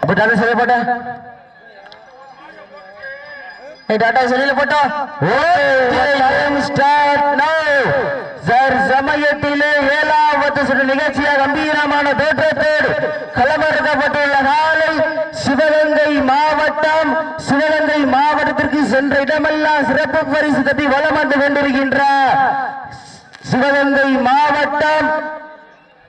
அப்ப சரியா போட்ட டாடா சொல்லி சமயத்திலே ஏழாவது சுற்று நிகழ்ச்சியாக கம்பீரமான தோற்றத்தோடு களமிறக்கப்பட்டுள்ள நாளை சிவகங்கை மாவட்டம் சிவகங்கை மாவட்டத்திற்கு சென்ற இடமெல்லாம் சிறப்பு பரிசு தட்டி வளம் வந்து கொண்டிருக்கின்ற சிவகங்கை மாவட்டம்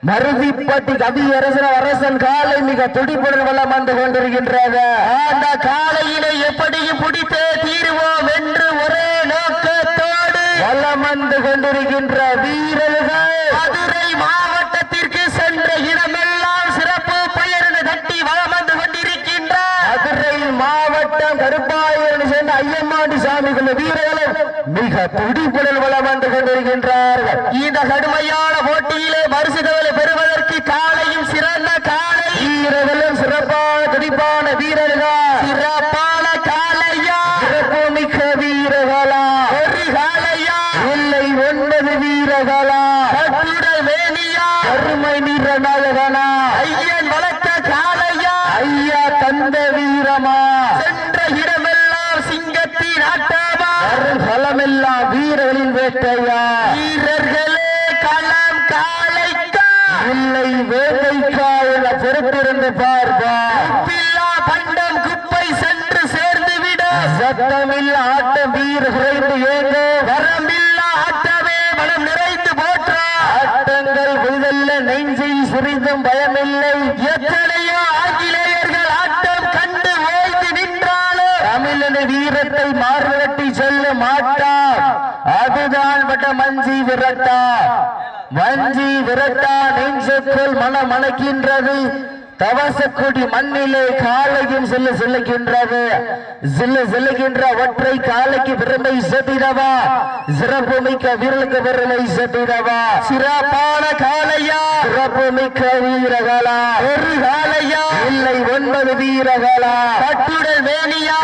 மருதிப்பட்டி கவியரசன் அரசன் காலை மிக துடிப்புடன் வளம் வந்து கொண்டிருக்கின்றது. அந்த காலையிலே எப்படியும் பிடித்தே தீருவோம் என்று ஒரே நோக்கத்தோடு வளம் வந்து கொண்டிருக்கின்ற வீரர்கள் மதுரை மாவட்டத்திற்கு சென்ற இடமெல்லாம் சிறப்பு பெயரினை தட்டி வளம் வந்து கொண்டிருக்கின்ற மதுரை மாவட்டம் கருப்பாயூர் சேர்ந்த ஐயம்மாண்டி சாமிகள் வீரர்களும் மிக துடிப்புடன் வளம் வந்து கொண்டிருக்கின்றார்கள். இந்த கடுமையான போட்டியிலே பரிசுகளை பெறுவதற்கு காலையும் சிறந்த காலை. வீரர்களும் சிறப்பான துடிப்பான வீரர்கள். சிறப்பான காலையா. சிறப்பு மிக்க வீரர்களா. ஒரு காலையா. இல்லை ஒன்பது வீரர்களா. கட்டுடல் வேணியா அருமை நிற நாயகனா. ஐயன் வளர்த்த காலையா. ஐயா தந்த வீரமா. சென்ற இடமெல்லாம் வேட்டையா வீரர்களே களம் காலைக்கா. இல்லை வேலைக்கா என பொறுத்திருந்து பார்ப்பா. உப்பில்லா பண்டம் குப்பை சென்று சேர்ந்து விட சத்தமில்ல ஆட்டம் வீர குறைந்து ஏங்க. வரமில்லா ஆட்டமே மனம் நிறைந்து போற்றா. ஆட்டங்கள் புதிதல்ல நெஞ்சை சிறிதும் பயமில்லை. எத்தனையோ அதுதான் பட்ட மஞ்சி விரட்டா. மஞ்சி விரட்டா நெஞ்சுக்குள் மனம் அணைக்கின்றது. தவசக்குடி மண்ணிலே காலையும் செல்ல செல்லுகின்றது. செல்ல செல்லுகின்ற ஒற்றை காலைக்கு பெருமை செட்டிடவா சிறப்பு மிக்க வீரர்களுக்கு பெருமை செட்டிடவா சிறப்பான காலையா? சிறப்பு மிக்க வீரகலா ஒரு காலையா? இல்லை ஒன்பது வீரகலா கட்டுடல் வேணியா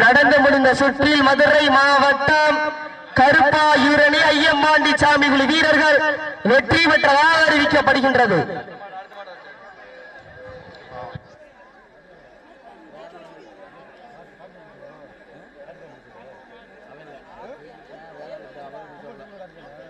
நடந்து முடிந்த சுற்றில் மதுரை மாவட்டம் கருப்பாயூரணி ஐயம்பாண்டி சாமி வீரர்கள் வெற்றி பெற்றதாக அறிவிக்கப்படுகின்றது.